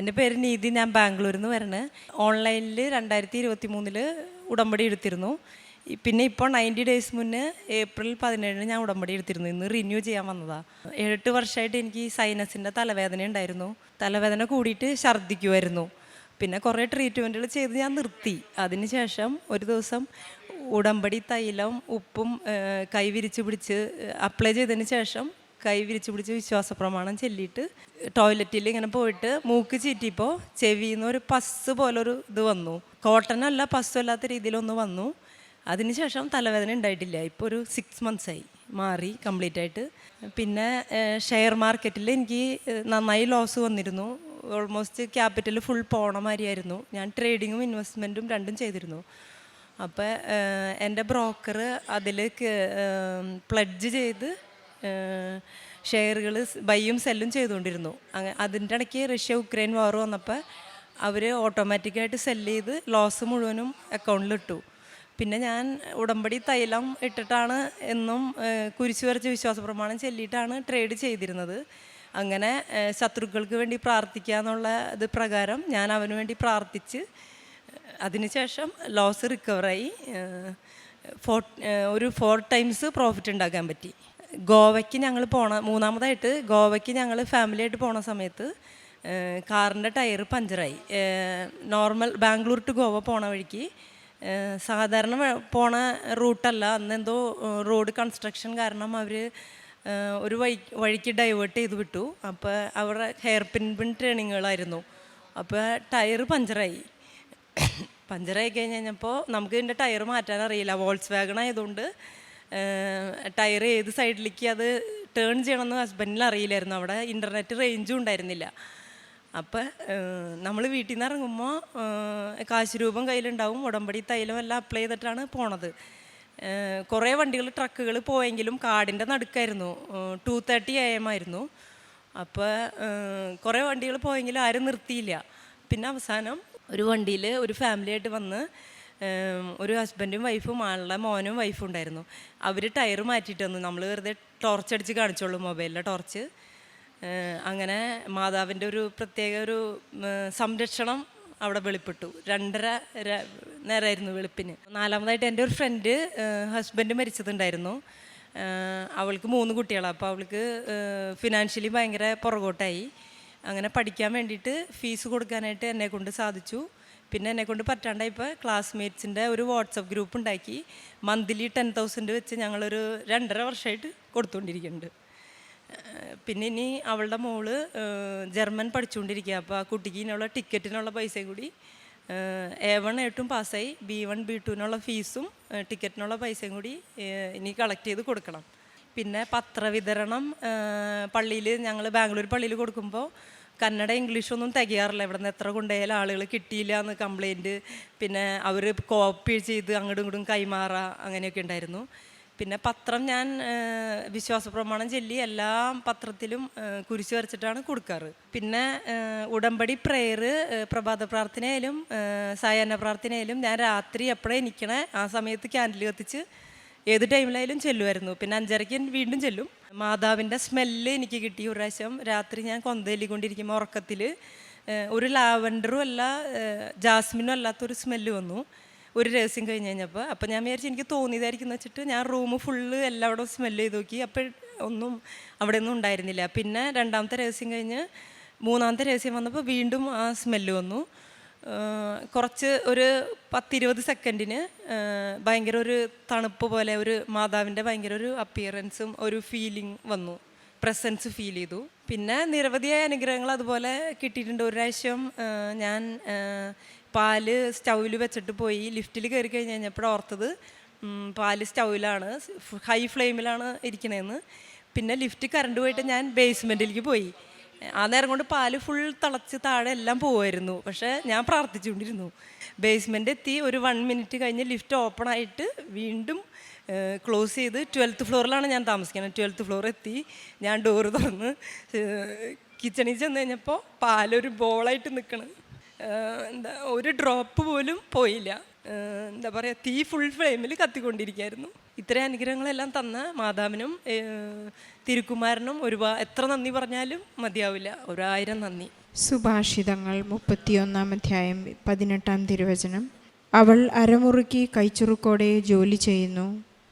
എന്റെ പേര് നീതി ഞാൻ ബാംഗ്ലൂരിൽ നിന്ന് വരണേ ഓൺലൈനിൽ രണ്ടായിരത്തി ഇരുപത്തി മൂന്നിൽ ഉടമ്പടി എടുത്തിരുന്നു. പിന്നെ ഇപ്പോൾ നയന്റി ഡേയ്സ് മുന്നേ ഏപ്രിൽ പതിനേഴിന് ഞാൻ ഉടമ്പടി എടുത്തിരുന്നു. ഇന്ന് റിന്യൂ ചെയ്യാൻ വന്നതാണ് ഏഴെട്ട് വർഷമായിട്ട് എനിക്ക് സൈനസിന്റെ തലവേദന ഉണ്ടായിരുന്നു. തലവേദന കൂടിയിട്ട് ഛർദ്ദിക്കുമായിരുന്നു പിന്നെ കുറേ ട്രീറ്റ്മെന്റുകൾ ചെയ്ത് ഞാൻ നിർത്തി. അതിനുശേഷം ഒരു ദിവസം ഉടമ്പടി തൈലം ഉപ്പും കൈ വിരിച്ച് പിടിച്ച് അപ്ലൈ ചെയ്തതിന് ശേഷം കൈ വിരിച്ചു പിടിച്ച് വിശ്വാസ പ്രമാണം ചെല്ലിയിട്ട് ടോയ്ലറ്റിൽ ഇങ്ങനെ പോയിട്ട് മൂക്ക് ചീറ്റിയപ്പോൾ ചെവിയിൽ ഒരു പസ് പോലൊരു ഇത് വന്നു. കോട്ടൺ അല്ല പസ്സും അല്ലാത്ത രീതിയിലൊന്ന് വന്നു. അതിനുശേഷം തലവേദന ഉണ്ടായിട്ടില്ല. ഇപ്പോൾ ഒരു സിക്സ് മന്ത്സായി മാറി കംപ്ലീറ്റ് ആയിട്ട്. പിന്നെ ഷെയർ മാർക്കറ്റിൽ എനിക്ക് നന്നായി ലോസ് വന്നിരുന്നു. ഓൾമോസ്റ്റ് ക്യാപിറ്റൽ ഫുൾ പോണ മാതിരിയായിരുന്നു ഞാൻ ട്രേഡിങ്ങും ഇൻവെസ്റ്റ്മെന്റും രണ്ടും ചെയ്തിരുന്നു. അപ്പോൾ എന്റെ ബ്രോക്കർ അതിലേക്ക് പ്ലഡ്ജ് ചെയ്ത് ഷെയറുകൾ ബൈയും സെല്ലും ചെയ്തുകൊണ്ടിരുന്നു. അങ്ങ അതിന്റെ ഇടയ്ക്ക് റഷ്യ ഉക്രൈൻ വാർ വന്നപ്പോൾ അവർ ഓട്ടോമാറ്റിക്കായിട്ട് സെല്ല് ചെയ്ത് ലോസ് മുഴുവനും അക്കൗണ്ടിലിട്ടു. പിന്നെ ഞാൻ ഉടമ്പടി തൈലം ഇട്ടിട്ടാണ് എന്നും കുരിശു വരച്ച വിശ്വാസ പ്രമാണം ചൊല്ലിയിട്ടാണ് ട്രേഡ് ചെയ്തിരുന്നത്. അങ്ങനെ ശത്രുക്കൾക്ക് വേണ്ടി പ്രാർത്ഥിക്കുക എന്നുള്ള ഇത് പ്രകാരം ഞാൻ അവന് വേണ്ടി പ്രാർത്ഥിച്ച് അതിനുശേഷം ലോസ് റിക്കവറായി ഫോർ ഒരു ഫോർ ടൈംസ് പ്രോഫിറ്റ് ഉണ്ടാക്കാൻ പറ്റി. ഗോവയ്ക്ക് ഞങ്ങൾ പോണ മൂന്നാമതായിട്ട് ഗോവയ്ക്ക് ഞങ്ങൾ ഫാമിലിയായിട്ട് പോണ സമയത്ത് കാറിന്റെ ടയർ പഞ്ചറായി. നോർമൽ ബാംഗ്ലൂർ ടു ഗോവ പോണ വഴിക്ക് സാധാരണ പോണ റൂട്ടല്ല അന്ന് എന്തോ റോഡ് കൺസ്ട്രക്ഷൻ കാരണം അവർ ഒരു വഴി വഴിക്ക് ഡൈവേർട്ട് ചെയ്ത് വിട്ടു. അപ്പോൾ അവരുടെ ഹെയർ പിൻ പിൻ ട്രെയിനിങ്ങുകളായിരുന്നു അപ്പോൾ ടയർ പഞ്ചറായി. പഞ്ചറായി കഴിഞ്ഞ് കഴിഞ്ഞപ്പോൾ നമുക്ക് ഇതിന്റെ ടയർ മാറ്റാൻ അറിയില്ല വോൾസ് വാഗൺ ആയതുകൊണ്ട് ടയർ ഏത് സൈഡിലേക്ക് അത് ടേൺ ചെയ്യണമെന്ന് ഹസ്ബൻഡിന് അറിയില്ലായിരുന്നു. അവിടെ ഇന്റർനെറ്റ് റേഞ്ചും ഉണ്ടായിരുന്നില്ല. അപ്പം നമ്മൾ വീട്ടിൽ നിന്ന് ഇറങ്ങുമ്പോൾ കാശ് രൂപം കയ്യിലുണ്ടാവും. ഉടമ്പടി തൈലം എല്ലാം അപ്ലൈ ചെയ്തിട്ടാണ് പോണത്. കുറേ വണ്ടികൾ ട്രക്കുകൾ പോയെങ്കിലും കാടിന്റെ നടുക്കായിരുന്നു. ടു തേർട്ടി എ എം ആയിരുന്നു. അപ്പോൾ കുറേ വണ്ടികൾ പോയെങ്കിലും ആരും നിർത്തിയില്ല. പിന്നെ അവസാനം ഒരു വണ്ടിയിൽ ഒരു ഫാമിലിയായിട്ട് വന്ന് ഒരു ഹസ്ബൻഡും വൈഫും ആളുടെ മോനും വൈഫും ഉണ്ടായിരുന്നു. അവർ ടയർ മാറ്റിയിട്ട് വന്നു. നമ്മൾ വെറുതെ ടോർച്ച് അടിച്ച് കാണിച്ചോളൂ മൊബൈലിലെ ടോർച്ച് അങ്ങനെ മാതാവിന്റെ ഒരു പ്രത്യേക ഒരു സംരക്ഷണം അവിടെ വെളിപ്പെട്ടു. രണ്ടര നേരമായിരുന്നു വെളുപ്പിന്. നാലാമതായിട്ട് എന്റെ ഒരു ഫ്രണ്ട് ഹസ്ബൻഡ് മരിച്ചതുണ്ടായിരുന്നു. അവൾക്ക് മൂന്ന് കുട്ടികളാണ് അപ്പോൾ അവൾക്ക് ഫിനാൻഷ്യലി ഭയങ്കര പുറകോട്ടായി. അങ്ങനെ പഠിക്കാൻ വേണ്ടിയിട്ട് ഫീസ് കൊടുക്കാനായിട്ട് എന്നെ കൊണ്ട് സാധിച്ചു. പിന്നെ എന്നെ കൊണ്ട് പറ്റാണ്ടായപ്പോൾ ക്ലാസ്മേറ്റ്സിന്റെ ഒരു വാട്സപ്പ് ഗ്രൂപ്പ് ഉണ്ടാക്കി. മന്ത്ലി ടെൻ തൗസൻഡ് വെച്ച് ഞങ്ങളൊരു രണ്ടര വർഷമായിട്ട് കൊടുത്തുകൊണ്ടിരിക്കുന്നുണ്ട് പിന്നെ ഇനി അവളുടെ മോൾ ജർമ്മൻ പഠിച്ചുകൊണ്ടിരിക്കുക അപ്പോൾ ആ കുട്ടിക്ക് ഇനിയുള്ള ടിക്കറ്റിനുള്ള പൈസയും കൂടി എ വൺ എട്ടും പാസ്സായി. ബി വൺ ബി ടുവിനുള്ള ഫീസും ടിക്കറ്റിനുള്ള പൈസയും കൂടി ഇനി കളക്ട് ചെയ്ത് കൊടുക്കണം. പിന്നെ പത്രവിതരണം പള്ളിയിൽ ഞങ്ങൾ ബാംഗ്ലൂർ പള്ളിയിൽ കൊടുക്കുമ്പോൾ കന്നഡ ഇംഗ്ലീഷൊന്നും തികയാറില്ല. ഇവിടെ നിന്ന് എത്ര കൊണ്ടുപോയാലും ആളുകൾ കിട്ടിയില്ല എന്ന് കംപ്ലൈന്റ് പിന്നെ അവർ കോപ്പി ചെയ്ത് അങ്ങോട്ടും ഇങ്ങോട്ടും കൈമാറുക അങ്ങനെയൊക്കെ ഉണ്ടായിരുന്നു. പിന്നെ പത്രം ഞാൻ വിശ്വാസ പ്രമാണം ചൊല്ലി എല്ലാ പത്രത്തിലും കുരിശ് വരച്ചിട്ടാണ് കൊടുക്കാറ്. പിന്നെ ഉടമ്പടി പ്രെയർ പ്രഭാത പ്രാർത്ഥനയായാലും ഏഹ്, സായാഹ്ന പ്രാർത്ഥനയായാലും ഞാൻ രാത്രി എപ്പോഴേ നിൽക്കണേ ആ സമയത്ത് ക്യാൻഡിൽ കത്തിച്ച് ഏത് ടൈമിലായാലും ചെല്ലുമായിരുന്നു. പിന്നെ അഞ്ചരയ്ക്ക് വീണ്ടും ചെല്ലും. മാതാവിന്റെ സ്മെല്ല് എനിക്ക് കിട്ടി ഒരു പ്രാവശ്യം. രാത്രി ഞാൻ കൊന്തേലിക്കൊണ്ടിരിക്കുമ്പോൾ ഉറക്കത്തിൽ ഒരു ലാവൻഡറും അല്ല ജാസ്മിനും അല്ലാത്തൊരു സ്മെല്ല് വന്നു. ഒരു രഹസ്യം കഴിഞ്ഞ് കഴിഞ്ഞപ്പോൾ അപ്പോൾ ഞാൻ വിചാരിച്ചു എനിക്ക് തോന്നിയതായിരിക്കും എന്ന് വെച്ചിട്ട് ഞാൻ റൂം ഫുള്ള് എല്ലായിടവും സ്മെല്ല് ചെയ്ത് നോക്കി. അപ്പോൾ ഒന്നും അവിടെ ഒന്നും ഉണ്ടായിരുന്നില്ല. പിന്നെ രണ്ടാമത്തെ രഹസ്യം കഴിഞ്ഞ് മൂന്നാമത്തെ രഹസ്യം വന്നപ്പോൾ വീണ്ടും ആ സ്മെല്ല് വന്നു. കുറച്ച് ഒരു പത്തിരുപത് സെക്കൻഡിന് ഭയങ്കര ഒരു തണുപ്പ് പോലെ ഒരു മാതാവിന്റെ ഭയങ്കര ഒരു അപ്പിയറൻസും ഒരു ഫീലിംഗ് വന്നു. പ്രസൻസ് ഫീൽ ചെയ്തു. പിന്നെ നിരവധിയായ അനുഗ്രഹങ്ങൾ അതുപോലെ കിട്ടിയിട്ടുണ്ട്. ഒരു പ്രാവശ്യം ഞാൻ പാൽ സ്റ്റൗവിൽ വെച്ചിട്ട് പോയി. ലിഫ്റ്റിൽ കയറി കഴിഞ്ഞ് കഴിഞ്ഞപ്പോൾ ഓർത്തത്. പാൽ സ്റ്റൗവിലാണ് ഹൈ ഫ്ലെയിമിലാണ് ഇരിക്കണതെന്ന് പിന്നെ ലിഫ്റ്റ് കറണ്ട് പോയിട്ട് ഞാൻ ബേസ്മെന്റിലേക്ക് പോയി. ആ നേരം കൊണ്ട് പാൽ ഫുൾ തിളച്ച് താഴെ എല്ലാം പോവായിരുന്നു. പക്ഷേ ഞാൻ പ്രാർത്ഥിച്ചുകൊണ്ടിരുന്നു. ബേസ്മെന്റ് എത്തി ഒരു വൺ മിനിറ്റ് കഴിഞ്ഞ് ലിഫ്റ്റ് ഓപ്പൺ ആയിട്ട് വീണ്ടും ക്ലോസ് ചെയ്ത് ട്വൽത്ത് ഫ്ലോറിലാണ് ഞാൻ താമസിക്കുന്നത്. ട്വൽത്ത് ഫ്ലോർ എത്തി ഞാൻ ഡോറ് തുറന്ന് കിച്ചണിൽ ചെന്ന് കഴിഞ്ഞപ്പോൾ പാലൊരു ബോളായിട്ട് നിൽക്കണം എന്താ ഒരു ഡ്രോപ്പ് പോലും പോയില്ല. എന്താ പറയുക തീ ഫുൾ ഫ്ലെയിമിൽ കത്തിക്കൊണ്ടിരിക്കുകയായിരുന്നു ഇത്രയും അനുഗ്രഹങ്ങളെല്ലാം തന്ന മാതാവിനും തിരുക്കുമാരനും ഒരുപാട് എത്ര നന്ദി പറഞ്ഞാലും മതിയാവില്ല. ഒരായിരം നന്ദി. സുഭാഷിതങ്ങൾ മുപ്പത്തിയൊന്നാം അധ്യായം പതിനെട്ടാം തിരുവചനം. അവൾ അരമുറുക്കി കൈച്ചുറുക്കോടെ ജോലി ചെയ്യുന്നു.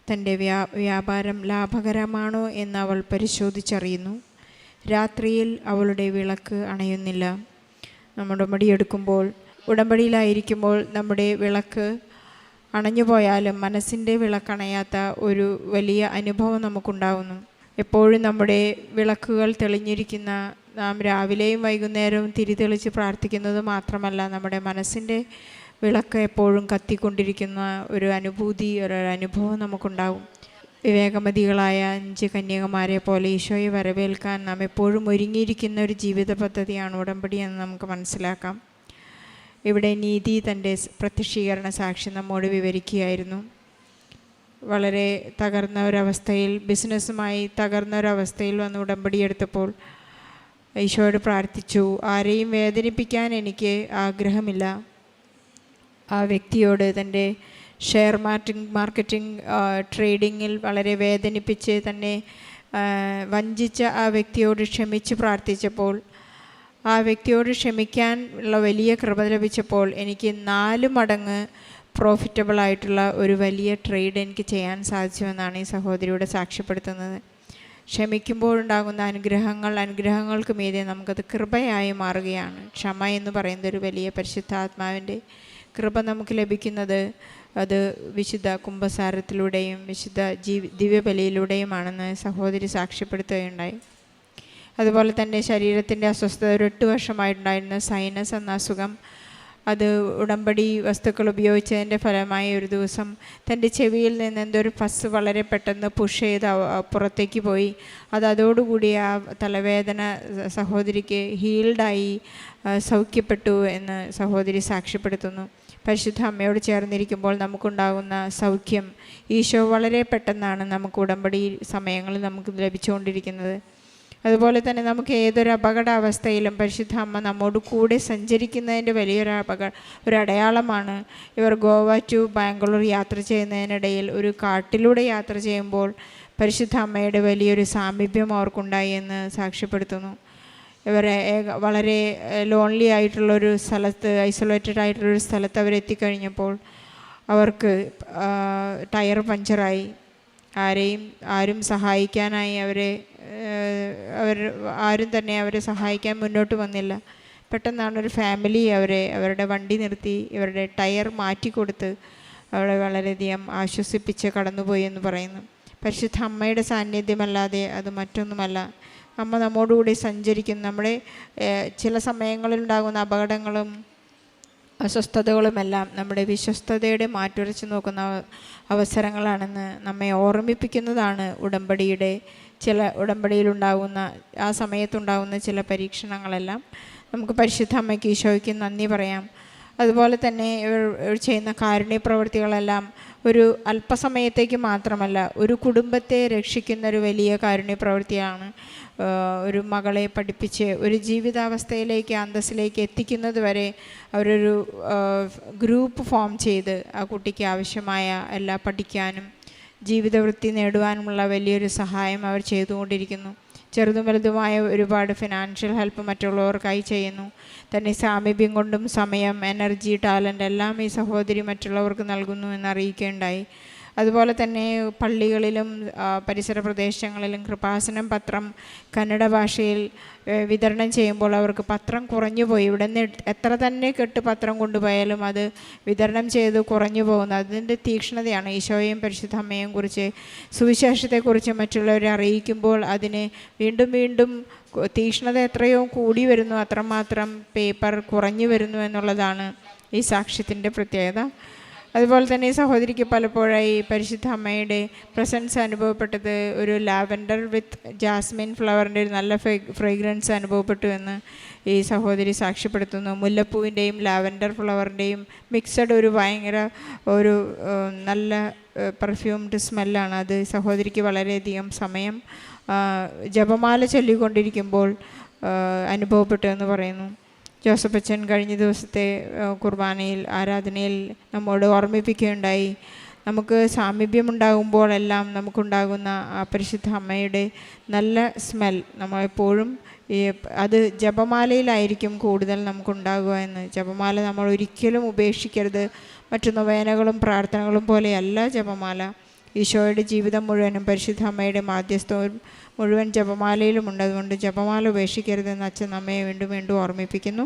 തന്റെ വ്യാ വ്യാപാരം ലാഭകരമാണോ എന്ന് അവൾ പരിശോധിച്ചറിയുന്നു. രാത്രിയിൽ അവളുടെ വിളക്ക് അണയുന്നില്ല. നമ്മുടെ ഉടമ്പടിയെടുക്കുമ്പോൾ ഉടമ്പടിയിലായിരിക്കുമ്പോൾ നമ്മുടെ വിളക്ക് അണഞ്ഞുപോയാലും മനസ്സിന്റെ വിളക്കണയാത്ത ഒരു വലിയ അനുഭവം നമുക്കുണ്ടാവുന്നു. എപ്പോഴും നമ്മുടെ വിളക്കുകൾ തെളിഞ്ഞിരിക്കുന്ന നാം രാവിലെയും വൈകുന്നേരവും തിരിതെളിച്ച് പ്രാർത്ഥിക്കുന്നത് മാത്രമല്ല നമ്മുടെ മനസ്സിന്റെ വിളക്ക് എപ്പോഴും കത്തിക്കൊണ്ടിരിക്കുന്ന ഒരു അനുഭൂതി ഒരു അനുഭവം നമുക്കുണ്ടാകും വിവേകമതികളായ അഞ്ച് കന്യകമാരെ പോലെ ഈശോയെ വരവേൽക്കാൻ നാം എപ്പോഴും ഒരുങ്ങിയിരിക്കുന്ന ഒരു ജീവിത പദ്ധതിയാണ് ഉടമ്പടി എന്ന് നമുക്ക് മനസ്സിലാക്കാം. ഇവിടെ നീതി തന്റെ പ്രത്യക്ഷീകരണ സാക്ഷി നമ്മോട് വിവരിക്കുകയായിരുന്നു. വളരെ തകർന്ന ഒരവസ്ഥയിൽ ബിസിനസ്സുമായി തകർന്ന ഒരവസ്ഥയിൽ വന്ന് ഉടമ്പടി എടുത്തപ്പോൾ ഈശോയോട് പ്രാർത്ഥിച്ചു ആരെയും വേദനിപ്പിക്കാൻ എനിക്ക് ആഗ്രഹമില്ല. ആ വ്യക്തിയോട് തന്റെ ഷെയർ മാർട്ടിംഗ് മാർക്കറ്റിംഗ് ട്രേഡിങ്ങിൽ വളരെ വേദനിപ്പിച്ച് തന്നെ വഞ്ചിച്ച ആ വ്യക്തിയോട് ക്ഷമിച്ച് പ്രാർത്ഥിച്ചപ്പോൾ ആ വ്യക്തിയോട് ക്ഷമിക്കാൻ ഉള്ള വലിയ കൃപ ലഭിച്ചപ്പോൾ എനിക്ക് നാല് മടങ്ങ് പ്രോഫിറ്റബിൾ ആയിട്ടുള്ള ഒരു വലിയ ട്രേഡ് എനിക്ക് ചെയ്യാൻ സാധിച്ചുവെന്നാണ് ഈ സഹോദരിയുടെ സാക്ഷ്യപ്പെടുത്തുന്നത്. ക്ഷമിക്കുമ്പോഴുണ്ടാകുന്ന അനുഗ്രഹങ്ങൾ അനുഗ്രഹങ്ങൾക്ക് മീതെ നമുക്കത് കൃപയായി മാറുകയാണ്. ക്ഷമ എന്ന് പറയുന്നത് ഒരു വലിയ പരിശുദ്ധാത്മാവിന്റെ കൃപ നമുക്ക് ലഭിക്കുന്നത് അത് വിശുദ്ധ കുംഭസാരത്തിലൂടെയും വിശുദ്ധ ജീവി ദിവ്യബലിയിലൂടെയുമാണെന്ന് സഹോദരി സാക്ഷ്യപ്പെടുത്തുകയുണ്ടായി. അതുപോലെ തന്നെ ശരീരത്തിന്റെ അസ്വസ്ഥത. ഒരു എട്ട് വർഷമായിട്ടുണ്ടായിരുന്ന സൈനസ് എന്ന അസുഖം. അത് ഉടമ്പടി വസ്തുക്കൾ ഉപയോഗിച്ചതിന്റെ ഫലമായി ഒരു ദിവസം തന്റെ ചെവിയിൽ നിന്ന് എന്തൊരു ഫസ് വളരെ പെട്ടെന്ന് പുഷ് ചെയ്ത് പുറത്തേക്ക് പോയി. അത് അതോടുകൂടി ആ തലവേദന സഹോദരിക്ക് ഹീൽഡായി സൗഖ്യപ്പെട്ടു എന്ന് സഹോദരി സാക്ഷ്യപ്പെടുത്തുന്നു. പരിശുദ്ധ അമ്മയോട് ചേർന്നിരിക്കുമ്പോൾ നമുക്കുണ്ടാകുന്ന സൗഖ്യം ഈശോ വളരെ പെട്ടെന്നാണ് നമുക്ക് ഉടമ്പടി സമയങ്ങളിൽ നമുക്ക് ലഭിച്ചുകൊണ്ടിരിക്കുന്നത്. അതുപോലെ തന്നെ നമുക്ക് ഏതൊരു അപകടാവസ്ഥയിലും പരിശുദ്ധ അമ്മ നമ്മോട് കൂടെ സഞ്ചരിക്കുന്നതിന്റെ വലിയൊരു അപകട ഒരു അടയാളമാണ്. ഇവർ ഗോവ ടു ബാംഗ്ലൂർ യാത്ര ചെയ്യുന്നതിനിടയിൽ ഒരു കാട്ടിലൂടെ യാത്ര ചെയ്യുമ്പോൾ പരിശുദ്ധ അമ്മയുടെ വലിയൊരു സാമീപ്യം അവർക്കുണ്ടായി എന്ന് സാക്ഷ്യപ്പെടുത്തുന്നു. ഇവരെ വളരെ ലോൺലി ആയിട്ടുള്ളൊരു സ്ഥലത്ത് ഐസൊലേറ്റഡ് ആയിട്ടുള്ളൊരു സ്ഥലത്ത് അവരെത്തിക്കഴിഞ്ഞപ്പോൾ അവർക്ക് ടയർ പഞ്ചറായി. ആരെയും ആരും സഹായിക്കാനായി അവരെ അവർ ആരും തന്നെ അവരെ സഹായിക്കാൻ മുന്നോട്ട് വന്നില്ല. പെട്ടെന്നാണ് ഒരു ഫാമിലി അവരെ അവരുടെ വണ്ടി നിർത്തി ഇവരുടെ ടയർ മാറ്റി മാറ്റിക്കൊടുത്ത് അവളെ വളരെയധികം ആശ്വസിപ്പിച്ച് കടന്നുപോയി എന്ന് പറയുന്നു. പരിശുദ്ധ അമ്മയുടെ സാന്നിധ്യമല്ലാതെ അത് മറ്റൊന്നുമല്ല. അമ്മ നമ്മോടുകൂടി സഞ്ചരിക്കുന്നു നമ്മുടെ ചില സമയങ്ങളിലുണ്ടാകുന്ന അപകടങ്ങളും അസ്വസ്ഥതകളുമെല്ലാം നമ്മുടെ വിശ്വസ്തതയുടെ മാറ്റുരച്ച് നോക്കുന്ന അവസരങ്ങളാണെന്ന് നമ്മെ ഓർമ്മിപ്പിക്കുന്നതാണ് ഉടമ്പടിയുടെ ചില ഉടമ്പടിയിലുണ്ടാകുന്ന ആ സമയത്തുണ്ടാകുന്ന ചില പരീക്ഷണങ്ങളെല്ലാം. നമുക്ക് പരിശുദ്ധ അമ്മയ്ക്ക് ഈശോയ്ക്ക് നന്ദി പറയാം. അതുപോലെ തന്നെ ഇവർ ചെയ്യുന്ന കാരുണ്യ പ്രവൃത്തികളെല്ലാം ഒരു അല്പസമയത്തേക്ക് മാത്രമല്ല ഒരു കുടുംബത്തെ രക്ഷിക്കുന്ന ഒരു വലിയ കാരുണ്യ പ്രവൃത്തിയാണ് ഒരു മകളെ പഠിപ്പിച്ച് ഒരു ജീവിതാവസ്ഥയിലേക്ക് അന്തസ്സിലേക്ക് എത്തിക്കുന്നത് വരെ അവരൊരു ഗ്രൂപ്പ് ഫോം ചെയ്ത് ആ കുട്ടിക്ക് ആവശ്യമായ എല്ലാ പഠിക്കാനും ജീവിതവൃത്തി നേടുവാനുമുള്ള വലിയൊരു സഹായം അവർ ചെയ്തുകൊണ്ടിരിക്കുന്നു. ചെറുതും വലുതുമായ ഒരുപാട് ഫിനാൻഷ്യൽ ഹെൽപ്പ് മറ്റുള്ളവർക്കായി ചെയ്യുന്നു. തന്നെ സാമീപ്യം കൊണ്ടും സമയം എനർജി ടാലന്റ് എല്ലാം ഈ സഹോദരി മറ്റുള്ളവർക്ക് നൽകുന്നു എന്ന് അറിയിക്കുകയുണ്ടായി അതുപോലെ തന്നെ പള്ളികളിലും പരിസര പ്രദേശങ്ങളിലും കൃപാസനം പത്രം കന്നഡ ഭാഷയിൽ വിതരണം ചെയ്യുമ്പോൾ അവർക്ക് പത്രം കുറഞ്ഞു പോയി. ഇവിടെ നിന്ന് എത്ര തന്നെ കെട്ട് പത്രം കൊണ്ടുപോയാലും അത് വിതരണം ചെയ്ത് കുറഞ്ഞു പോകുന്നു. അതിന്റെ തീക്ഷ്ണതയാണ് പരിശുദ്ധ അമ്മയും കുറിച്ച് സുവിശേഷത്തെക്കുറിച്ച് മറ്റുള്ളവരെ അറിയിക്കുമ്പോൾ അതിന് വീണ്ടും വീണ്ടും തീക്ഷ്ണത എത്രയോ കൂടി വരുന്നു. അത്രമാത്രം പേപ്പർ കുറഞ്ഞു വരുന്നു എന്നുള്ളതാണ് ഈ സാക്ഷ്യത്തിന്റെ പ്രത്യേകത. അതുപോലെ തന്നെ സഹോദരിക്ക് പലപ്പോഴായി പരിശുദ്ധ അമ്മയുടെ പ്രസൻസ് അനുഭവപ്പെട്ടത് ഒരു ലാവൻഡർ വിത്ത് ജാസ്മിൻ ഫ്ലവറിന്റെ ഒരു നല്ല ഫ്രേഗ്രൻസ് അനുഭവപ്പെട്ടു എന്ന് ഈ സഹോദരി സാക്ഷ്യപ്പെടുത്തുന്നു. മുല്ലപ്പൂവിന്റെയും ലാവൻഡർ ഫ്ലവറിന്റെയും മിക്സഡ് ഒരു ഭയങ്കര ഒരു നല്ല പെർഫ്യൂംഡ് സ്മെല്ലാണ് അത് സഹോദരിക്ക് വളരെയധികം സമയം ജപമാല ചൊല്ലിക്കൊണ്ടിരിക്കുമ്പോൾ അനുഭവപ്പെട്ടു എന്ന് പറയുന്നു. ജോസഫ് അച്ഛൻ കഴിഞ്ഞ ദിവസത്തെ കുർബാനയിൽ ആരാധനയിൽ നമ്മോട് ഓർമ്മിപ്പിക്കുകയുണ്ടായി. നമുക്ക് സാമീപ്യമുണ്ടാകുമ്പോഴെല്ലാം നമുക്കുണ്ടാകുന്ന ആ പരിശുദ്ധ അമ്മയുടെ നല്ല സ്മെൽ നമ്മളെപ്പോഴും ഈ അത് ജപമാലയിലായിരിക്കും കൂടുതൽ നമുക്കുണ്ടാകുക എന്ന്. ജപമാല നമ്മൾ ഒരിക്കലും ഉപേക്ഷിക്കരുത്. മറ്റു നൊവേനകളും പ്രാർത്ഥനകളും പോലെയല്ല ജപമാല. ഈശോയുടെ ജീവിതം മുഴുവനും പരിശുദ്ധ അമ്മയുടെ മാധ്യസ്ഥവും മുഴുവൻ ജപമാലയിലും ഉണ്ടതുകൊണ്ട് ജപമാല ഉപേക്ഷിക്കരുതെന്ന് അച്ഛൻ അമ്മയെ വീണ്ടും വീണ്ടും ഓർമ്മിപ്പിക്കുന്നു.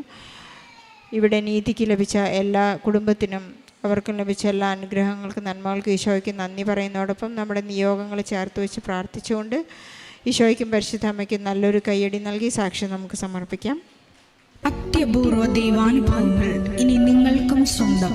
ഇവിടെ നീതിക്ക് ലഭിച്ച എല്ലാ കുടുംബത്തിനും അവർക്കും ലഭിച്ച എല്ലാ അനുഗ്രഹങ്ങൾക്കും നന്മകൾക്കും ഈശോയ്ക്ക് നന്ദി പറയുന്നതോടൊപ്പം നമ്മുടെ നിയോഗങ്ങൾ ചേർത്ത് വെച്ച് പ്രാർത്ഥിച്ചുകൊണ്ട് ഈശോയ്ക്കും പരിശുദ്ധ അമ്മയ്ക്കും നല്ലൊരു കയ്യടി നൽകി സാക്ഷ്യം നമുക്ക് സമർപ്പിക്കാം. അത്യപൂർവ ദൈവാനുഭവങ്ങൾ ഇനി നിങ്ങൾക്കും സ്വന്തം.